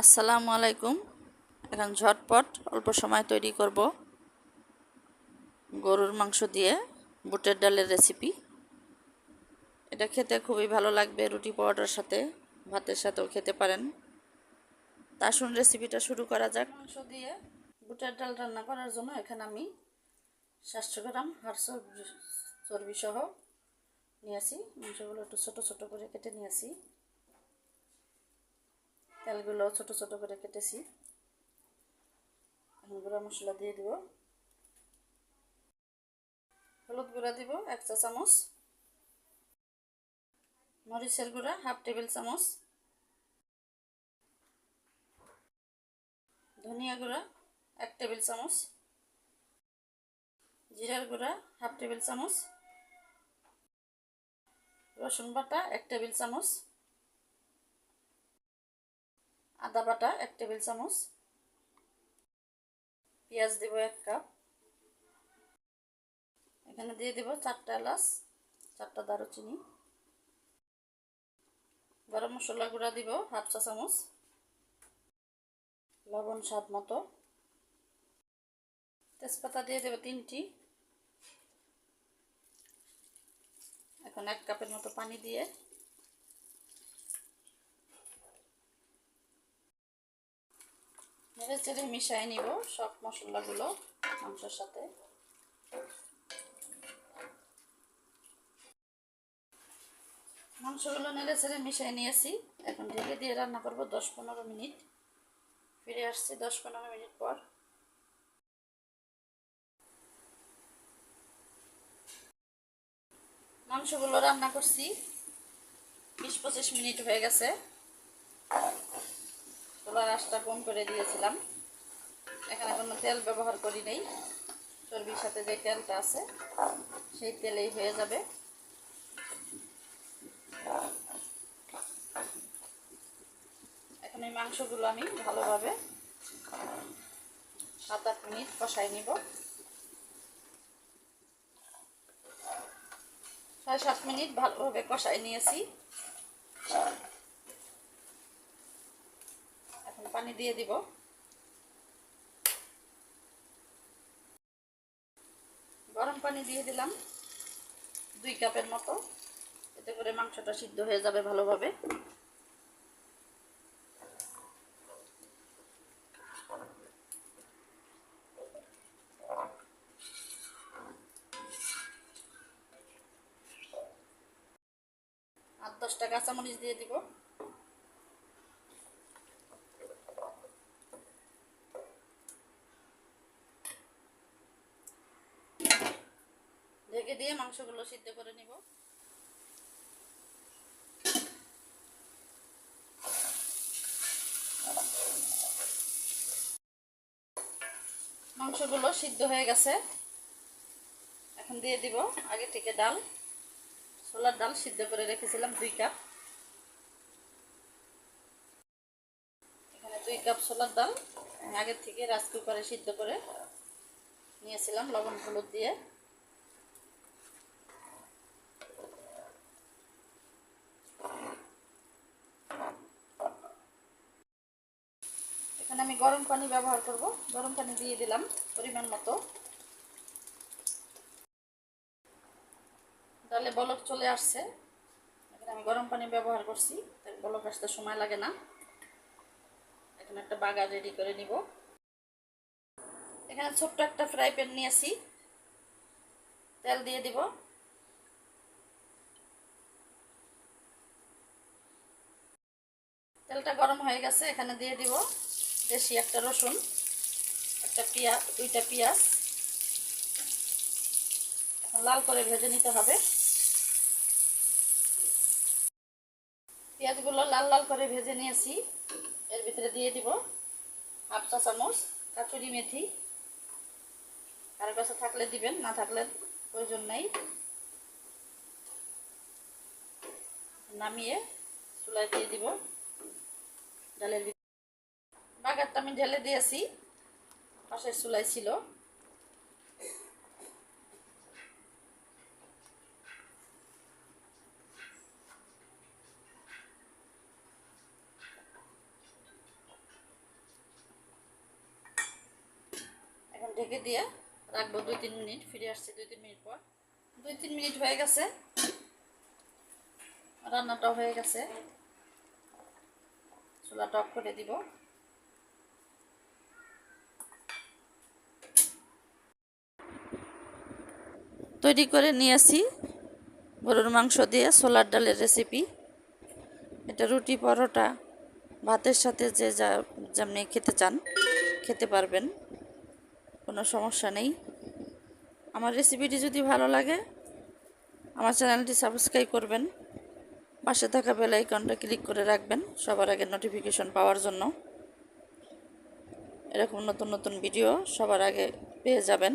আসসালামু আলাইকুম। এখন ঝটপট অল্প সময় তৈরি করব গরুর মাংস দিয়ে বুটের ডালের রেসিপি এটা খেতে খুবই ভালো লাগবে রুটি পরোটার সাথে, ভাতের সাথেও খেতে পারেন। তা আসুন রেসিপিটা শুরু করা যাক। মাংস দিয়ে বুটের ডাল রান্না করার জন্য এখানে আমি সাতশো গ্রাম হাড় চর্বি সহ নিয়েছি মাংসগুলো একটু ছোটো ছোটো করে কেটে নিয়ে নিয়েছি তেলগুলো ছোট ছোট করে কেটেছি। এখন গুঁড়া মশলা দিয়ে দিব। হলুদ গুঁড়া দিব, এক চা চামচ। মরিচের গুঁড়া, হাফ টেবিল চামচ। ধনিয়া গুঁড়া, এক টেবিল চামচ। জিরার গুঁড়া, হাফ টেবিল চামচ। রসুন বাটা, এক টেবিল চামচ। আদা বাটা, এক টেবিল চামচ। পেঁয়াজ দেব এক কাপ। এখানে দিয়ে দেব চারটা এলাচ, চারটা দারুচিনি। গরম মশলা গুঁড়া দিব হাফ চা চামচ। লবণ স্বাদ মতো। তেজপাতা দিয়ে দেব তিনটি। এখন এক কাপের মতো পানি দিয়ে নেড়ে চেড়ে মিশিয়ে নিব সব মশলাগুলো মাংসের সাথে। মাংসগুলো নেড়ে চেড়ে মিশিয়ে নিয়েছি। এখন ঢেকে দিয়ে রান্না করব দশ পনেরো মিনিট। ফিরে আসছি দশ পনেরো মিনিট পর। মাংসগুলো রান্না করছি। বিশ পঁচিশ মিনিট হয়ে গেছে। চুলার আঁচটা কম করে দিয়েছিলাম। এখানে কোনো তেল ব্যবহার করি নেই। চর্বির সাথে যে তেলটা আছে, সেই তেলেই হয়ে যাবে। এখন এই মাংসগুলো আমি ভালোভাবে সাত আট মিনিট কষাই নিব। ছয় সাত মিনিট ভালোভাবে কষাই নিয়েছি। পানি দিয়ে দিব। গরম পানি দিয়ে দিলাম দুই কাপের মতো। এতে করে মাংসটা সিদ্ধ হয়ে যাবে ভালোভাবে। আট দশটা কাঁচামরিচ দিয়ে দিব। ঢেকে দিয়ে মাংসগুলো সিদ্ধ করে নিব। মাংসগুলো সিদ্ধ হয়ে গেছে। এখন দিয়ে দিব আগে থেকে ডাল। ছোলার ডাল সিদ্ধ করে রেখেছিলাম দুই কাপ। এখানে দুই কাপ ছোলার ডাল আগের থেকে রাইস কুকারে সিদ্ধ করে নিয়েছিলাম লবণ হলুদ দিয়ে। এখানে আমি গরম পানি ব্যবহার করব। গরম পানি দিয়ে দিলাম পরিমাণ মতো। তাহলে বলক চলে আসছে। এখানে আমি গরম পানি ব্যবহার করছি। বলক আসতে সময় লাগে না। এখানে একটা বাগা রেডি করে নিব। এখানে ছোট্ট একটা ফ্রাই প্যান নিয়েছি। তেল দিয়ে দিব। তেলটা গরম হয়ে গেছে, এখানে দিয়ে দিব। দেশি একটা রসুন, একটা পেঁয়াজ দুইটা পেঁয়াজ। লাল করে ভেজে নিতে হবে। পেঁয়াজগুলো লাল লাল করে ভেজে নিয়েছি। এর ভিতরে দিয়ে দিব হাফ চা চামচ কাচুরি মেথি। কারও কাছে থাকলে দিবেন, না থাকলে প্রয়োজন নেই। নামিয়ে চুলায় দিয়ে দিব। ডালের বাগারটা আমি ঢেলে দিয়েছি, পাশের চুলাই ছিল। এখন ঢেকে দিয়ে রাখব দুই তিন মিনিট, ফিরে আসছি দুই তিন মিনিট পর। দুই তিন মিনিট হয়ে গেছে রান্নাটা হয়ে গেছে। চুলাটা অফ করে দিব। তৈরি করে নিয়েছি গরুর মাংস দিয়ে, ছোলার ডালের রেসিপি এটা রুটি, পরোটা, ভাতের সাথে যে যা, যেমনি খেতে চান, খেতে পারবেন। কোনো সমস্যা নেই। আমার রেসিপিটি যদি ভালো লাগে, আমার চ্যানেলটি সাবস্ক্রাইব করবেন। পাশে থাকা বেল আইকনটা ক্লিক করে রাখবেন, সবার আগে নোটিফিকেশন পাওয়ার জন্য। এরকম নতুন নতুন ভিডিও সবার আগে পেয়ে যাবেন।